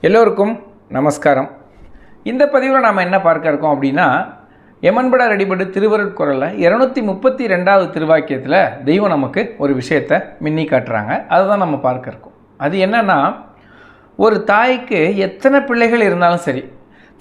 எல்லோருக்கும் நமஸ்காரம். இந்த பதிவில் நாம் என்ன பார்க்க இருக்கோம் அப்படின்னா எமன்பட ரெடிபடு திருவருட்குரலில் இரநூத்தி முப்பத்தி ரெண்டாவது திருவாக்கியத்தில் தெய்வம் நமக்கு ஒரு விஷயத்தை மின்னி காட்டுறாங்க. அதை தான் நம்ம பார்க்க இருக்கோம். அது என்னென்னா ஒரு தாய்க்கு எத்தனை பிள்ளைகள் இருந்தாலும் சரி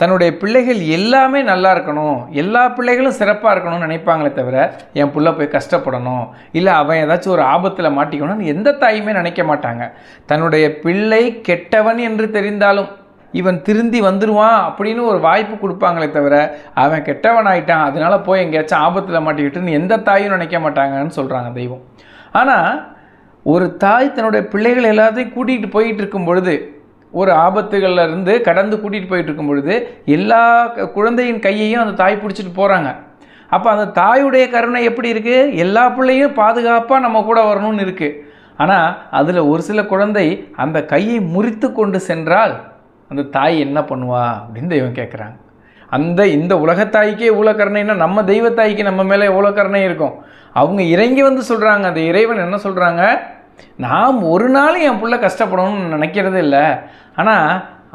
தன்னுடைய பிள்ளைகள் எல்லாமே நல்லா இருக்கணும். எல்லா பிள்ளைகளும் சிறப்பாக இருக்கணும்னு நினைப்பாங்களே தவிர என் பிள்ளை போய் கஷ்டப்படணும். இல்லை அவன் ஏதாச்சும் ஒரு ஆபத்தில் மாட்டிக்கணும்னு எந்த தாயுமே நினைக்க மாட்டாங்க. தன்னுடைய பிள்ளை கெட்டவன் என்று தெரிந்தாலும் இவன் திருந்தி வந்துடுவான் அப்படின்னு ஒரு வாய்ப்பு கொடுப்பாங்களே தவிர அவன் கெட்டவன் ஆயிட்டான் அதனால போய் எங்கேயாச்சும் ஆபத்தில் மாட்டிக்கிட்டுன்னு எந்த தாயும் நினைக்க மாட்டாங்கன்னு சொல்கிறாங்க தெய்வம். ஆனால் ஒரு தாய் தன்னுடைய பிள்ளைகள் எல்லாத்தையும் கூட்டிகிட்டு போயிட்டு இருக்கும் பொழுது ஒரு ஆபத்துகளில் இருந்து கடந்து கூட்டிகிட்டு போயிட்டு இருக்கும் பொழுது எல்லா க- குழந்தையின் கையையும் அந்த தாய் பிடிச்சிட்டு போகிறாங்க அப்போ அந்த தாயுடைய கருணை எப்படி இருக்குது எல்லா பிள்ளையும் பாதுகாப்பாக நம்ம கூட வரணும்னு இருக்குது ஆனால் அதில் ஒரு சில குழந்தை அந்த கையை முறித்து கொண்டு சென்றால் அந்த தாய் என்ன பண்ணுவா? அப்படின்னு தெய்வம் கேட்குறாங்க அந்த இந்த உலகத்தாய்க்கே இவ்வளோ கருணைன்னா நம்ம தெய்வத்தாய்க்கு நம்ம மேலே எவ்வளோ கருணை இருக்கும்? அவங்க இறங்கி வந்து சொல்கிறாங்க அந்த இறைவன் என்ன சொல்கிறாங்க நாம் ஒரு நாள் என் பிள்ளை கஷ்டப்படணும்னு நினைக்கிறது இல்லை. ஆனால்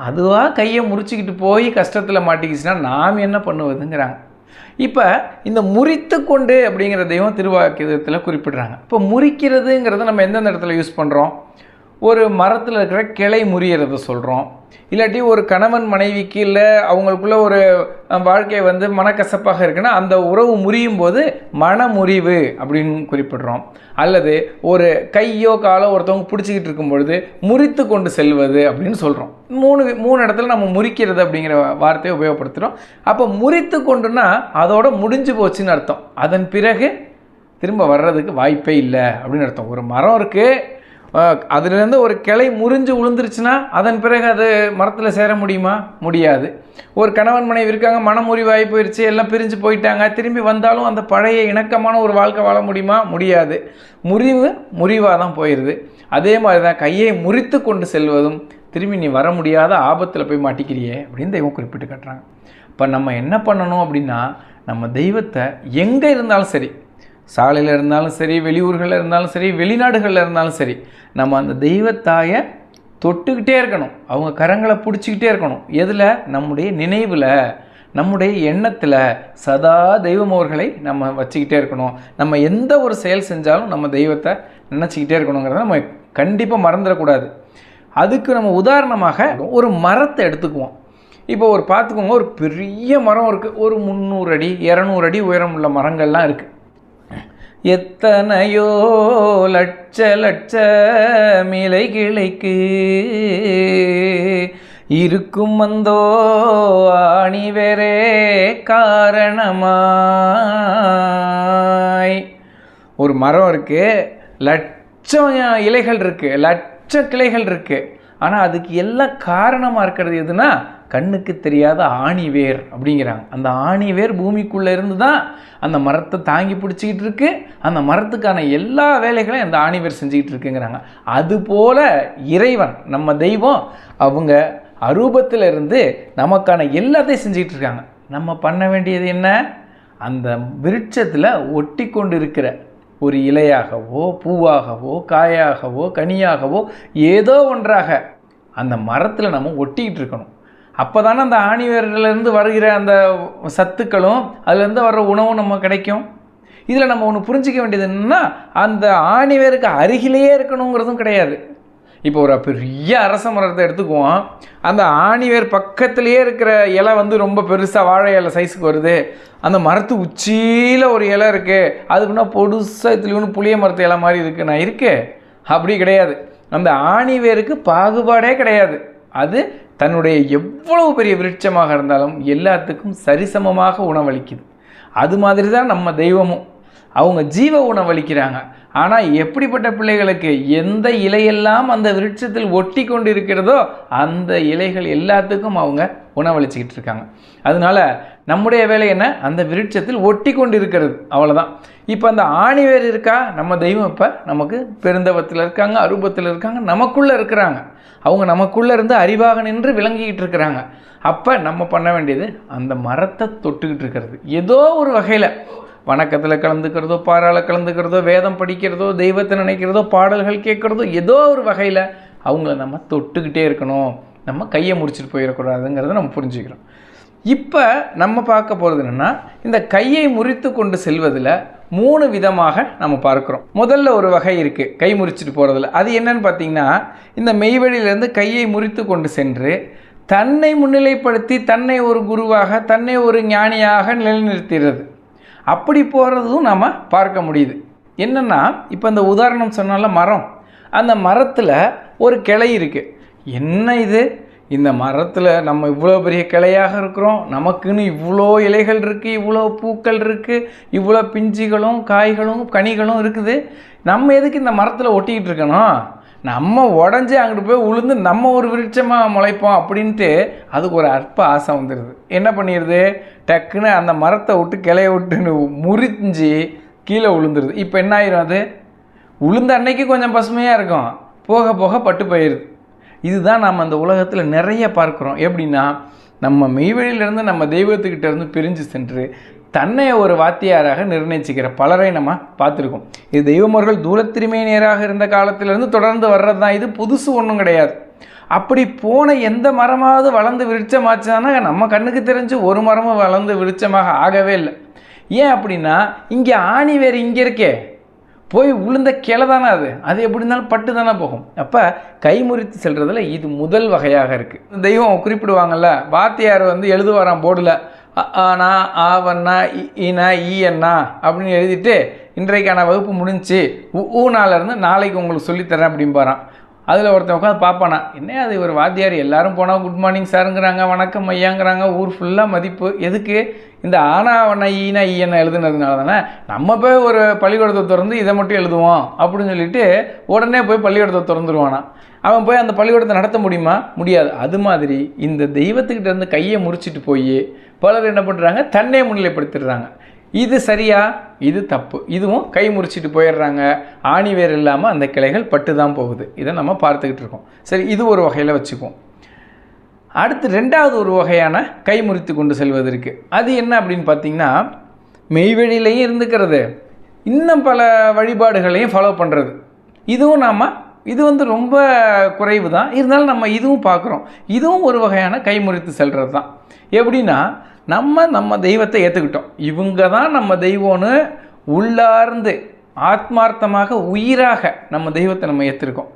அதுவாக கையை முறிச்சுக்கிட்டு போய் கஷ்டத்தில் மாட்டிக்கிச்சுன்னா நாம் என்ன பண்ணுவதுங்கிறாங்க. இப்போ இந்த முறித்து கொண்டு அப்படிங்கிற தெய்வம் திருவாக்கியத்தில் குறிப்பிடுறாங்க. இப்போ முறிக்கிறதுங்கிறத நம்ம எந்தெந்த இடத்துல யூஸ் பண்ணுறோம் ஒரு மரத்தில் இருக்கிற கிளை முறியறதை சொல்கிறோம் இல்லாட்டி ஒரு கணவன் மனைவிக்கு இல்லை அவங்களுக்குள்ள ஒரு வாழ்க்கை வந்து மனக்கசப்பாக இருக்குன்னா அந்த உறவு முறியும் போது மனமுறிவு அப்படின்னு குறிப்பிடுறோம். அல்லது ஒரு கையோ காலோ ஒருத்தவங்க பிடிச்சிக்கிட்டு இருக்கும் பொழுது முறித்து கொண்டு செல்வது அப்படின்னு சொல்கிறோம் மூணு மூணு இடத்துல நம்ம முறிக்கிறது அப்படிங்கிற வார்த்தையை உபயோகப்படுத்துகிறோம் அப்போ முறித்து கொண்டுனா அதோட முடிஞ்சு போச்சுன்னு அர்த்தம். அதன் பிறகு திரும்ப வர்றதுக்கு வாய்ப்பே இல்லை அப்படின்னு அர்த்தம். ஒரு மரம் இருக்குது அதுலேருந்து ஒரு கிளை முறிஞ்சு விழுந்துருச்சுன்னா அதன் பிறகு அது மரத்தில் சேர முடியுமா? முடியாது. ஒரு கணவன் மனைவி இருக்காங்க மனமுறிவாகி போயிடுச்சு எல்லாம் பிரிஞ்சு போயிட்டாங்க திரும்பி வந்தாலும் அந்த பழைய இணக்கமான ஒரு வாழ்க்கை வாழ முடியுமா? முடியாது. முறிவு முறிவாக தான் போயிடுது அதே மாதிரி தான் கையை முறித்து கொண்டு செல்வதும் திரும்பி நீ வர முடியாத ஆபத்தில் போய் மாட்டிக்கிறியே அப்படின்னு தெய்வம் குறிப்பிட்டு காட்டுறாங்க. இப்போ நம்ம என்ன பண்ணணும் அப்படின்னா நம்ம தெய்வத்தை எங்கே இருந்தாலும் சரி சாலையில் இருந்தாலும் சரி வெளியூர்களில் இருந்தாலும் சரி வெளிநாடுகளில் இருந்தாலும் சரி நம்ம அந்த தெய்வத்தாயை தொட்டுக்கிட்டே இருக்கணும். அவங்க கரங்களை பிடிச்சிக்கிட்டே இருக்கணும். எதில்? நம்முடைய நினைவில் நம்முடைய எண்ணத்தில் சதா தெய்வம் அவர்களை நம்ம வச்சுக்கிட்டே இருக்கணும். நம்ம எந்த ஒரு செயல் செஞ்சாலும் நம்ம தெய்வத்தை நினச்சிக்கிட்டே இருக்கணுங்கிறத நம்ம கண்டிப்பாக மறந்துடக்கூடாது. அதுக்கு நம்ம உதாரணமாக ஒரு மரத்தை எடுத்துக்குவோம். இப்போ ஒரு பார்த்துக்கோங்க ஒரு பெரிய மரம் இருக்குது ஒரு முந்நூறு அடி இரநூறு அடி உயரம் உள்ள மரங்கள்லாம் இருக்குது எத்தனையோ லட்ச லட்ச மிலை கிளைக்கு இருக்கும் வந்தோ ஆணி வேறே காரணமாய். ஒரு மரம் இருக்கு லட்சம் இலைகள் இருக்கு லட்ச கிளைகள் இருக்கு. ஆனால் அதுக்கு எல்லாம் காரணமாக இருக்கிறது எதுனா கண்ணுக்கு தெரியாத ஆணிவேர் அப்படிங்கிறாங்க. அந்த ஆணிவேர் பூமிக்குள்ளே இருந்து தான் அந்த மரத்தை தாங்கி பிடிச்சிக்கிட்டு இருக்கு. அந்த மரத்துக்கான எல்லா வேலைகளையும் அந்த ஆணிவேர் செஞ்சுக்கிட்டு இருக்குங்கிறாங்க. அதுபோல் இறைவன் நம்ம தெய்வம் அவங்க அரூபத்தில் இருந்து நமக்கான எல்லாத்தையும் செஞ்சுக்கிட்டு இருக்காங்க. நம்ம பண்ண வேண்டியது என்ன? அந்த விருட்சத்தில் ஒட்டி கொண்டு இருக்கிற ஒரு இலையாகவோ பூவாகவோ காயாகவோ கனியாகவோ ஏதோ ஒன்றாக அந்த மரத்தில் நம்ம ஒட்டிக்கிட்டு இருக்கணும். அப்போ தானே அந்த ஆணிவேர்லேருந்து வருகிற அந்த சத்துக்களும் அதுலேருந்து வர்ற உணவும் நம்ம கிடைக்கும். இதில் நம்ம ஒன்று புரிஞ்சிக்க வேண்டியது என்னன்னா அந்த ஆணிவேருக்கு அருகிலேயே இருக்கணுங்கிறதும் கிடையாது. இப்போ ஒரு பெரிய அரச மரத்தை எடுத்துக்குவோம். அந்த ஆணிவேர் பக்கத்துலேயே இருக்கிற இலை வந்து ரொம்ப பெருசாக வாழை இலை சைஸுக்கு வருது. அந்த மரத்து உச்சியில் ஒரு இலை இருக்குது அதுக்குன்னா பொடுசாக இதுலேயும் புளிய மரத்து இலை மாதிரி இருக்குது நான் இருக்கே. அப்படி கிடையாது. அந்த ஆணிவேருக்கு பாகுபாடே கிடையாது. அது தன்னுடைய எவ்வளவு பெரிய விருட்சமாக இருந்தாலும் எல்லாத்துக்கும் சரிசமமாக உணவளிக்குது. அது மாதிரி தான் நம்ம தெய்வமும். அவங்க ஜீவ உணவளிக்கிறாங்க. ஆனால் எப்படிப்பட்ட பிள்ளைகளுக்கு எந்த இலையெல்லாம் அந்த விருட்சத்தில் ஒட்டி கொண்டு இருக்கிறதோ அந்த இலைகள் எல்லாத்துக்கும் அவங்க உணவளிச்சுக்கிட்டு இருக்காங்க. அதனால நம்முடைய வேலை என்ன? அந்த விருட்சத்தில் ஒட்டி கொண்டு இருக்கிறது அவ்வளோதான் இப்போ அந்த ஆணிவேர் இருக்கா? நம்ம தெய்வம் இப்போ நமக்கு பெருந்தவத்தில் இருக்காங்க அரூபத்தில் இருக்காங்க நமக்குள்ளே இருக்கிறாங்க. அவங்க நமக்குள்ளே இருந்து அறிவாக நின்று விளங்கிக்கிட்டு இருக்கிறாங்க. அப்போ நம்ம பண்ண வேண்டியது அந்த மரத்தை தொட்டுக்கிட்டு இருக்கிறது. ஏதோ ஒரு வகையில் வணக்கத்தில் கலந்துக்கிறதோ பாராள கலந்துக்கிறதோ வேதம் படிக்கிறதோ தெய்வத்தை நினைக்கிறதோ பாடல்கள் கேட்குறதோ ஏதோ ஒரு வகையில் அவங்கள நம்ம தொட்டுக்கிட்டே இருக்கணும். நம்ம கையை முறிச்சிட்டு போயிடக்கூடாதுங்கிறத நம்ம புரிஞ்சுக்கிறோம். இப்போ நம்ம பார்க்க போகிறது என்னென்னா இந்த கையை முறித்து கொண்டு செல்வதில் மூணு விதமாக நம்ம பார்க்குறோம். முதல்ல ஒரு வகை இருக்குது கை முறிச்சிட்டு போகிறதுல அது என்னன்னு பார்த்தீங்கன்னா இந்த மெய்வெளியிலேருந்து கையை முறித்து கொண்டு சென்று தன்னை முன்னிலைப்படுத்தி தன்னை ஒரு குருவாக தன்னை ஒரு ஞானியாக நிலைநிறுத்துகிறது அப்படி போகிறதும் நம்ம பார்க்க முடியுது. என்னென்னா இப்போ இந்த உதாரணம் சொன்னால மரம். அந்த மரத்தில் ஒரு கிளை இருக்குது என்ன இது? இந்த மரத்தில் நம்ம இவ்வளோ பெரிய கிளையாக இருக்கிறோம். நமக்குன்னு இவ்வளோ இலைகள் இருக்குது இவ்வளோ பூக்கள் இருக்குது இவ்வளோ பிஞ்சுகளும் காய்களும் கனிகளும் இருக்குது. நம்ம எதுக்கு இந்த மரத்தில் ஒட்டிக்கிட்டு இருக்கணும்? நம்ம உடஞ்சி அங்கிட்டு போய் உளுந்து நம்ம ஒரு விருட்சமாக முளைப்போம் அப்படின்ட்டு அதுக்கு ஒரு அற்ப ஆசை வந்துடுது என்ன பண்ணிடுது டக்குன்னு அந்த மரத்தை விட்டு கிளைய விட்டுன்னு முறிஞ்சு கீழே உளுந்துருது. இப்போ என்ன ஆயிரும் அது? உளுந்த அன்னைக்கு கொஞ்சம் பசுமையாக இருக்கும். போக போக பட்டு போயிடுது இதுதான் நம்ம அந்த உலகத்தில் நிறைய பார்க்குறோம். எப்படின்னா நம்ம மெய்வெளியிலேருந்து நம்ம தெய்வத்துக்கிட்டேருந்து பிரிஞ்சு சென்று தன்னை ஒரு வாத்தியாராக நிர்ணயிச்சுக்கிற பலரை நம்ம பார்த்துருக்கோம். இது தெய்வமர்கள் தூரத்திருமை நேராக இருந்த காலத்திலேருந்து தொடர்ந்து வர்றது தான் இது புதுசு ஒன்றும் கிடையாது. அப்படி போன எந்த மரமாவது வளர்ந்து விருட்சமாச்சானா நம்ம கண்ணுக்கு தெரிஞ்சு ஒரு மரமும் வளர்ந்து விருட்சமாக ஆகவே இல்லை. ஏன் அப்படின்னா இங்கே ஆணி வேறு இங்கே இருக்கே. போய் உளுந்த கிளை தானே அது. அது எப்படி இருந்தாலும் பட்டு தானே போகும். அப்போ கைமுறித்து செல்றதுல இது முதல் வகையாக இருக்குது தெய்வம் குறிப்பிடுவாங்கள்ல வாத்தியார் வந்து எழுதுவாராம் போர்டில் ஆனா ஆவண்ணா இனா ஈயண்ணா அப்படின்னு எழுதிட்டு இன்றைக்கான வகுப்பு முடிஞ்சு ஊனாலேருந்து நாளைக்கு உங்களுக்கு சொல்லித்தரேன் அப்படிம்பாரான் அதில் ஒருத்தன் உட்காந்து பார்ப்பானா என்ன அது ஒரு வாத்தியார்? எல்லாரும் போனால் குட் மார்னிங் சாருங்கிறாங்க வணக்கம் ஐயாங்கிறாங்க ஊர் ஃபுல்லாக மதிப்பு. எதுக்கு? இந்த ஆனா அவனை ஈனா ஈயனை எழுதுனதுனால தானே நம்ம போய் ஒரு பள்ளிக்கூடத்தை திறந்து இதை மட்டும் எழுதுவோம் அப்படின்னு சொல்லிட்டு உடனே போய் பள்ளிக்கூடத்தை திறந்துருவானா. அவன் போய் அந்த பள்ளிக்கூடத்தை நடத்த முடியுமா? முடியாது. அது மாதிரி இந்த தெய்வத்துக்கிட்ட இருந்து கையை முறிச்சிட்டு போய் பலர் என்ன பண்ணுறாங்க தன்னை முன்னிலைப்படுத்திடுறாங்க. இது சரியா? இது தப்பு. இதுவும் கை முறிச்சிட்டு போயிடுறாங்க. ஆணி வேர் இல்லாமல் அந்த கிளைகள் பட்டு தான் போகுது. இதை நம்ம பார்த்துக்கிட்டு இருக்கோம். சரி இது ஒரு வகையில் வச்சுக்குவோம். அடுத்து ரெண்டாவது ஒரு வகையான கை முறித்து கொண்டு செல்வது இருக்குது அது என்ன அப்படின்னு பார்த்தீங்கன்னா மெய்வெளியிலையும் இருந்துக்கிறது. இன்னும் பல வழிபாடுகளையும் ஃபாலோ பண்ணுறது இதுவும் நாம் இது வந்து ரொம்ப குறைவு தான் இருந்தாலும் நம்ம இதுவும் பார்க்குறோம். இதுவும் ஒரு வகையான கை முறித்து செல்கிறது தான் எப்படின்னா நம்ம நம்ம தெய்வத்தை ஏற்றுக்கிட்டோம் இவங்க தான் நம்ம தெய்வம்னு உள்ளார்ந்து ஆத்மார்த்தமாக உயிராக நம்ம தெய்வத்தை நம்ம ஏற்றிருக்கோம்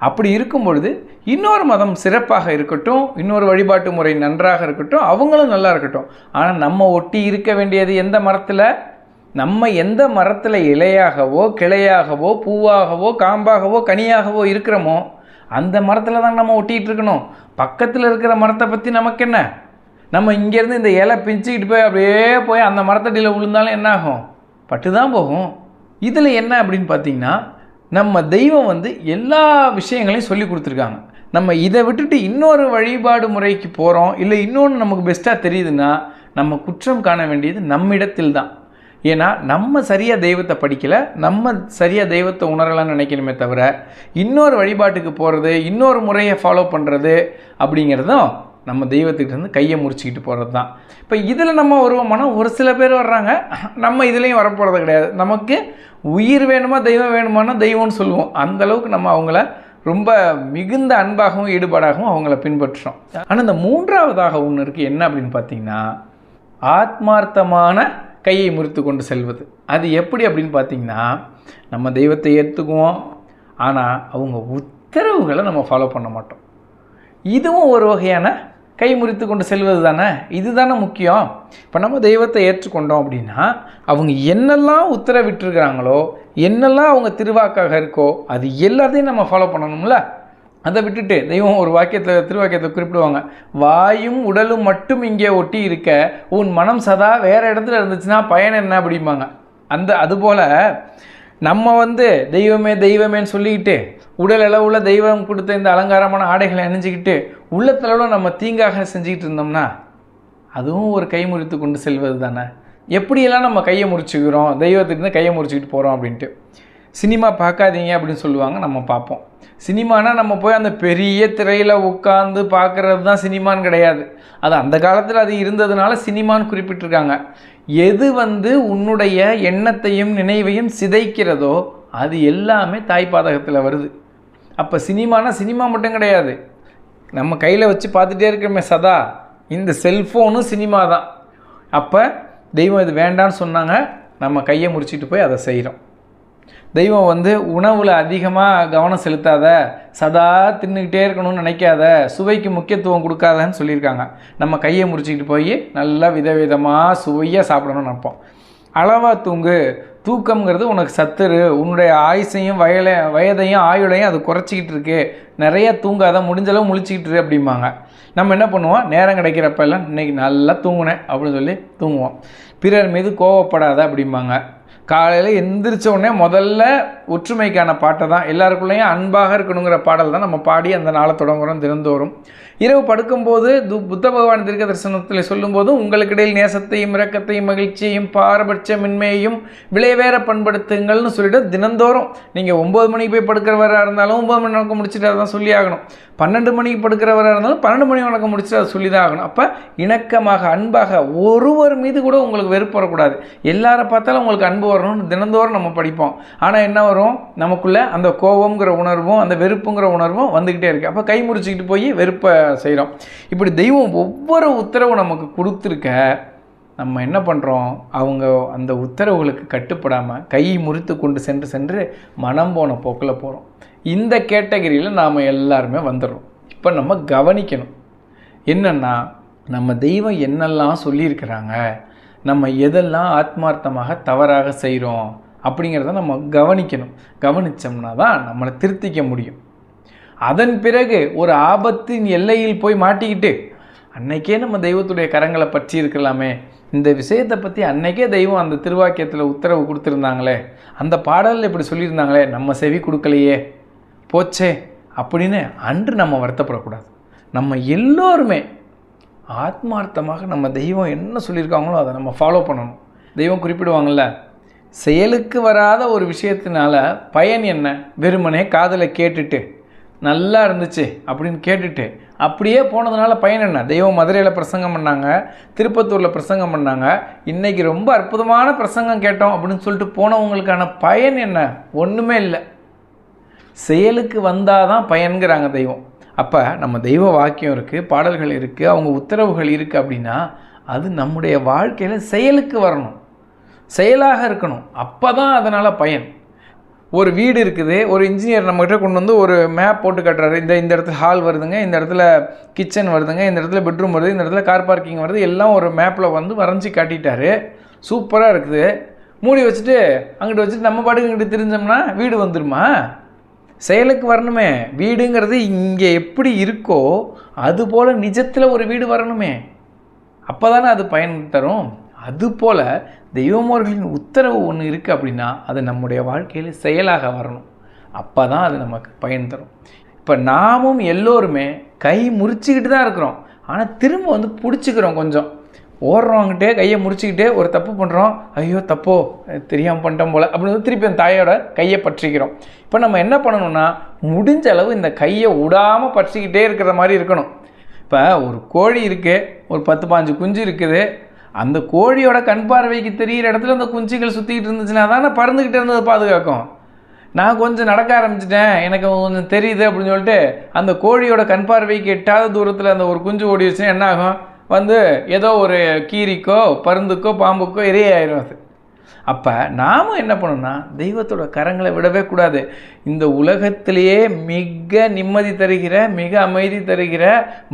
அப்படி இருக்கும் பொழுது இன்னொரு மதம் சிறப்பாக இருக்கட்டும் இன்னொரு வழிபாட்டு முறை நன்றாக இருக்கட்டும் அவங்களும் நல்லா இருக்கட்டும். ஆனால் நம்ம ஒட்டி இருக்க வேண்டியது எந்த மரத்தில்? நம்ம எந்த மரத்தில் இலையாகவோ கிளையாகவோ பூவாகவோ காம்பாகவோ கனியாகவோ இருக்கிறோமோ அந்த மரத்தில் தான் நம்ம ஒட்டிகிட்டு இருக்கணும். பக்கத்தில் இருக்கிற மரத்தை பற்றி நமக்கு என்ன நம்ம இங்கேருந்து இந்த இலை பிஞ்சிக்கிட்டு போய் அப்படியே போய் அந்த மரத்தடியில் விழுந்தாலும் என்ன ஆகும் பட்டு தான் போகும். இதில் என்ன அப்படின்னு பார்த்தீங்கன்னா நம்ம தெய்வம் வந்து எல்லா விஷயங்களையும் சொல்லி கொடுத்துருக்காங்க. நம்ம இதை விட்டுட்டு இன்னொரு வழிபாடு முறைக்கு போகிறோம் இல்லை இன்னொன்று நமக்கு பெஸ்ட்டாக தெரியுதுன்னா நம்ம குற்றம் காண வேண்டியது நம்மிடத்தில் தான் ஏன்னா நம்ம சரியாக தெய்வத்தை படிக்கலை நம்ம சரியாக தெய்வத்தை உணரலாம்னு நினைக்கணுமே தவிர இன்னொரு வழிபாட்டுக்கு போகிறது இன்னொரு முறையை ஃபாலோ பண்ணுறது அப்படிங்கிறதும் நம்ம தெய்வத்துக்கிட்டேருந்து கையை முறிச்சிக்கிட்டு போகிறது தான். இப்போ இதில் நம்ம வருவோம்னா ஒரு சில பேர் வர்றாங்க. நம்ம இதுலேயும் வரப்போகிறது கிடையாது. நமக்கு உயிர் வேணுமா தெய்வம் வேணுமானா தெய்வம்னு சொல்லுவோம். அந்த அளவுக்கு நம்ம அவங்கள ரொம்ப மிகுந்த அன்பாகவும் ஈடுபாடாகவும் அவங்கள பின்பற்றுறோம். ஆனால் இந்த மூன்றாவதாக ஒன்று இருக்குது என்ன அப்படின்னு பார்த்தீங்கன்னா ஆத்மார்த்தமான கையை முறித்து கொண்டு செல்வது. அது எப்படி அப்படின்னு பார்த்தீங்கன்னா நம்ம தெய்வத்தை ஏற்றுக்குவோம் ஆனால் அவங்க உத்தரவுகளை நம்ம ஃபாலோ பண்ண மாட்டோம். இதுவும் ஒரு வகையான கை முறித்து கொண்டு செல்வது தானே? இது தானே முக்கியம். இப்போ நம்ம தெய்வத்தை ஏற்றுக்கொண்டோம் அப்படின்னா அவங்க என்னெல்லாம் உத்தரவிட்டிருக்கிறாங்களோ என்னெல்லாம் அவங்க திருவாக்காக இருக்கோ அது எல்லாத்தையும் நம்ம ஃபாலோ பண்ணணும்ல? அதை விட்டுட்டு தெய்வம் ஒரு வாக்கியத்தில் திருவாக்கியத்தை குறிப்பிடுவாங்க வாயும் உடலும் மட்டும் இங்கே ஒட்டி இருக்க உன் மனம் சதா வேறு இடத்துல இருந்துச்சுன்னா பயன் என்ன? அப்படிம்பாங்க. அந்த அதுபோல் நம்ம வந்து தெய்வமே தெய்வமேன்னு சொல்லிக்கிட்டு உடல் அளவுல தெய்வம் கொடுத்த இந்த அலங்காரமான ஆடைகளை அணிஞ்சிக்கிட்டு உள்ளத்தளவில் நம்ம தீங்காக செஞ்சுக்கிட்டு இருந்தோம்னா அதுவும் ஒரு கை முறித்து கொண்டு செல்வது தானே எப்படியெல்லாம் நம்ம கையை முறிச்சுக்கிறோம்? தெய்வத்திலிருந்து கையை முறிச்சிக்கிட்டு போகிறோம் அப்படின்ட்டு. சினிமா பார்க்காதீங்க அப்படின்னு சொல்லுவாங்க நம்ம பார்ப்போம். சினிமானா நம்ம போய் அந்த பெரிய திரையில் உட்காந்து பார்க்குறது தான் சினிமான்னு கிடையாது. அது அந்த காலத்தில் அது இருந்ததுனால சினிமான்னு குறிப்பிட்டிருக்காங்க. எது வந்து உன்னுடைய எண்ணத்தையும் நினைவையும் சிதைக்கிறதோ அது எல்லாமே தாய்ப்பாதகத்தில் வருது. அப்போ சினிமானா சினிமா மட்டும் கிடையாது. நம்ம கையில் வச்சு பார்த்துட்டே இருக்கிறோமே சதா. இந்த செல்ஃபோனும் சினிமா தான். அப்போ தெய்வம் இது வேண்டான்னு சொன்னாங்க. நம்ம கையை முடிச்சிட்டு போய் அதை செய்கிறோம் தெய்வம் வந்து உணவில் அதிகமாக கவனம் செலுத்தாத சதா தின்னுக்கிட்டே இருக்கணும்னு நினைக்காத சுவைக்கு முக்கியத்துவம் கொடுக்காதன்னு சொல்லியிருக்காங்க. நம்ம கையை முறிச்சிக்கிட்டு போய் நல்லா விதவிதமாக சுவையாக சாப்பிடணும்னு நினைப்போம். அளவாக தூங்கு. தூக்கம்ங்கிறது உனக்கு சத்துரு. உன்னுடைய ஆயுசையும் வயலை வயதையும் ஆயுளையும் அது குறைச்சிக்கிட்டு இருக்கு. நிறைய தூங்காத முடிஞ்சளவு முழிச்சிக்கிட்டு இரு அப்படிம்பாங்க. நம்ம என்ன பண்ணுவோம்? நேரம் கிடைக்கிறப்பெல்லாம் இன்றைக்கி இன்னைக்கு நல்லா தூங்குனேன் அப்படின்னு சொல்லி தூங்குவோம். பிறர் மீது கோவப்படாத அப்படிம்பாங்க. காலையில் எந்திரிச்ச உடனே முதல்ல ஒற்றுமைக்கான பாட்டை தான் எல்லாருக்குள்ளேயும் அன்பாக இருக்கணுங்கிற பாடல் தான் நம்ம பாடி அந்த நாளை தொடங்குகிறோம் தினந்தோறும். இரவு படுக்கும்போது து புத்த பகவான் தீர்க்க தரிசனத்தில் சொல்லும்போது உங்களுக்கிடையில் நேசத்தையும் இரக்கத்தையும் மகிழ்ச்சியையும் பாரபட்சமின்மையையும் விளைவேற பண்படுத்துங்கள்னு சொல்லிட்டு தினந்தோறும் நீங்கள் ஒம்பது மணிக்கு போய் படுக்கிறவராக இருந்தாலும் ஒம்பது மணி வணக்கம் முடிச்சுட்டு அதை தான் சொல்லி ஆகணும். பன்னெண்டு மணிக்கு படுக்கிறவராக இருந்தாலும் பன்னெண்டு மணி வணக்கம் முடிச்சுட்டு அதை சொல்லி தான் ஆகணும். அப்போ இணக்கமாக அன்பாக ஒருவர் மீது கூட உங்களுக்கு வெறுப்பு வரக்கூடாது. எல்லாரை பார்த்தாலும் உங்களுக்கு அன்பு வரணும்னு தினந்தோறும் நம்ம படிப்போம். ஆனால் என்ன வரும்? நமக்குள்ளே அந்த கோபங்கிற உணர்வும் அந்த வெறுப்புங்கிற உணர்வும் வந்துக்கிட்டே இருக்குது அப்போ கை முறிச்சிக்கிட்டு போய் வெறுப்பை செய்கிறோம் இப்படி தெய்வம் ஒவ்வொரு உத்தரவு நமக்கு கொடுத்துருக்க நம்ம என்ன பண்ணுறோம் அவங்க அந்த உத்தரவுகளுக்கு கட்டுப்படாமல் கை முறித்து கொண்டு சென்று சென்று மனம் போன போக்கில் போகிறோம் இந்த கேட்டகரியில் நாம் எல்லாருமே வந்துடுறோம். இப்போ நம்ம கவனிக்கணும். என்னென்னா நம்ம தெய்வம் என்னெல்லாம் சொல்லியிருக்கிறாங்க நம்ம எதெல்லாம் ஆத்மார்த்தமாக தவறாக செய்கிறோம் அப்படிங்கிறத நம்ம கவனிக்கணும். கவனித்தோம்னா தான் நம்மளை திருத்திக்க முடியும். அதன் பிறகு ஒரு ஆபத்தின் எல்லையில் போய் மாட்டிக்கிட்டு அன்னைக்கே நம்ம தெய்வத்துடைய கரங்களை பற்றி இருக்கலாமே. இந்த விஷயத்தை பற்றி அன்னைக்கே தெய்வம் அந்த திருவாக்கியத்தில் உத்தரவு கொடுத்துருந்தாங்களே. அந்த பாடலில் இப்படி சொல்லியிருந்தாங்களே நம்ம செவி கொடுக்கலையே. போச்சே அப்படின்னு அன்று நம்ம வருத்தப்படக்கூடாது. நம்ம எல்லோருமே ஆத்மார்த்தமாக நம்ம தெய்வம் என்ன சொல்லியிருக்காங்களோ அதை நம்ம ஃபாலோ பண்ணணும். தெய்வம் குறிப்பிடுவாங்கள்ல செயலுக்கு வராத ஒரு விஷயத்தினால பயன் என்ன? வெறுமனே காதில் கேட்டுட்டு நல்லா இருந்துச்சு அப்படின்னு கேட்டுட்டு அப்படியே போனதுனால பயன் என்ன? தெய்வம் மதுரையில் பிரசங்கம் பண்ணாங்க திருப்பத்தூரில் பிரசங்கம் பண்ணாங்க இன்றைக்கி ரொம்ப அற்புதமான பிரசங்கம் கேட்டோம் அப்படின்னு சொல்லிட்டு போனவங்களுக்கான பயன் என்ன? ஒன்றுமே இல்லை. செயலுக்கு வந்தால் தான் பயன்கிறாங்க தெய்வம். அப்போ நம்ம தெய்வ வாக்கியம் இருக்குது பாடல்கள் இருக்குது அவங்க உத்தரவுகள் இருக்குது அப்படின்னா அது நம்முடைய வாழ்க்கையில் செயலுக்கு வரணும். செயலாக இருக்கணும். அப்போ தான் அதனால் பயன். ஒரு வீடு இருக்குது ஒரு இன்ஜினியர் நம்மகிட்ட கொண்டு வந்து ஒரு மேப் போட்டு கட்டுறாரு. இந்த இந்த இடத்துல ஹால் வருதுங்க இந்த இடத்துல கிச்சன் வருதுங்க இந்த இடத்துல பெட்ரூம் வருது இந்த இடத்துல கார் பார்க்கிங் வருது எல்லாம் ஒரு மேப்பில் வந்து வரைஞ்சி காட்டிட்டாரு. சூப்பராக இருக்குது. மூடி வச்சுட்டு அங்கிட்ட வச்சுட்டு நம்ம பாட்டுக்கு இங்கிட்டு தெரிஞ்சோம்னா வீடு வந்துருமா? செயலுக்கு வரணுமே. வீடுங்கிறது இங்கே எப்படி இருக்கோ அதுபோல் நிஜத்தில் ஒரு வீடு வரணுமே. அப்போ தானே அது பயன் தரும். அதுபோல் தெய்வமோர்களின் உத்தரவு ஒன்று இருக்குது அப்படின்னா அது நம்முடைய வாழ்க்கையில் செயலாக வரணும். அப்போ தான் அது நமக்கு பயன் தரும். இப்போ நாமும் எல்லோருமே கை முறிச்சிக்கிட்டு தான் இருக்கிறோம். ஆனால் திரும்ப வந்து பிடிச்சிக்கிறோம் கொஞ்சம். ஓடுறவங்கிட்டே கையை முடிச்சுக்கிட்டே ஒரு தப்பு பண்ணுறோம் ஐயோ தப்போ தெரியாமல் பண்ணிட்டோம் போல் அப்படின்னு திருப்பி அந்த தாயோட கையை பற்றிக்கிறோம். இப்போ நம்ம என்ன பண்ணணும்னா முடிஞ்ச அளவு இந்த கையை விடாமல் பற்றிக்கிட்டே இருக்கிற மாதிரி இருக்கணும். இப்போ ஒரு கோழி இருக்குது ஒரு பத்து பாஞ்சு குஞ்சு இருக்குது. அந்த கோழியோட கண் பார்வைக்கு தெரிகிற இடத்துல அந்த குஞ்சுகள் சுற்றிக்கிட்டு இருந்துச்சுன்னா தானே பறந்துக்கிட்டே இருந்ததை பாதுகாக்கும். நான் கொஞ்சம் நடக்க ஆரம்பிச்சிட்டேன் எனக்கு கொஞ்சம் தெரியுது அப்படின்னு சொல்லிட்டு அந்த கோழியோட கண் பார்வைக்கு எட்டாத தூரத்தில் அந்த ஒரு குஞ்சு ஓடிடுச்சுன்னா என்ன ஆகும்? வந்து ஏதோ ஒரு கீரிக்கோ பருந்துக்கோ பாம்புக்கோ இரையாயிரும் அது. அப்போ நாம் என்ன பண்ணணும்னா தெய்வத்தோட கரங்களை விடவே கூடாது. இந்த உலகத்திலேயே மிக நிம்மதி தருகிற மிக அமைதி தருகிற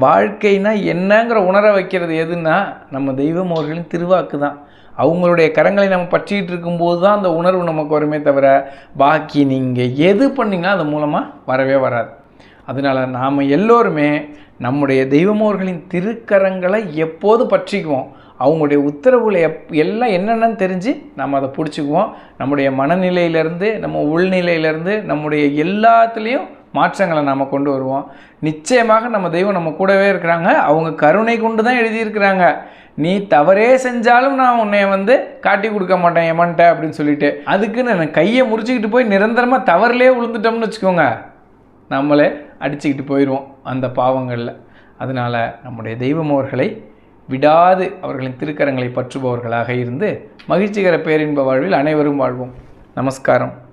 வாழ்க்கைனா என்னங்கிற உணர வைக்கிறது எதுன்னா நம்ம தெய்வம் அவர்களின் திருவாக்கு தான். அவங்களுடைய கரங்களை நம்ம பற்றிக்கிட்டு இருக்கும்போது தான் அந்த உணர்வு நமக்கு வருமே தவிர பாக்கி நீங்கள் எது பண்ணீங்கன்னா அது மூலமாக வரவே வராது. அதனால் நாம் எல்லோருமே நம்முடைய தெய்வமோர்களின் திருக்கரங்களை எப்போது பற்றிக்குவோம்? அவங்களுடைய உத்தரவுகளை எப் எல்லாம் என்னென்னு தெரிஞ்சு நம்ம அதை பிடிச்சிக்குவோம். நம்முடைய மனநிலையிலேருந்து நம்ம உள்நிலையிலேருந்து நம்முடைய எல்லாத்துலேயும் மாற்றங்களை நாம் கொண்டு வருவோம். நிச்சயமாக நம்ம தெய்வம் நம்ம கூடவே இருக்கிறாங்க. அவங்க கருணை கொண்டு தான் எழுதியிருக்கிறாங்க. நீ தவறே செஞ்சாலும் நான் உன்னை வந்து காட்டி கொடுக்க மாட்டேன் எமன்ட்ட அப்படின்னு சொல்லிட்டு. அதுக்குன்னு நான் கையை முறிச்சிக்கிட்டு போய் நிரந்தரமாக தவறுலேயே விழுந்துட்டோம்னு வச்சுக்கோங்க. நம்மளே அடிச்சுக்கிட்டு போயிடுவோம் அந்த பாவங்களில். அதனால் நம்முடைய தெய்வமோர்களை விடாது அவர்களின் திருக்கரங்களை பற்றுபவர்களாக இருந்து மகிழ்ச்சிகர பேரின்ப வாழ்வில் அனைவரும் வாழ்வோம். நமஸ்காரம்.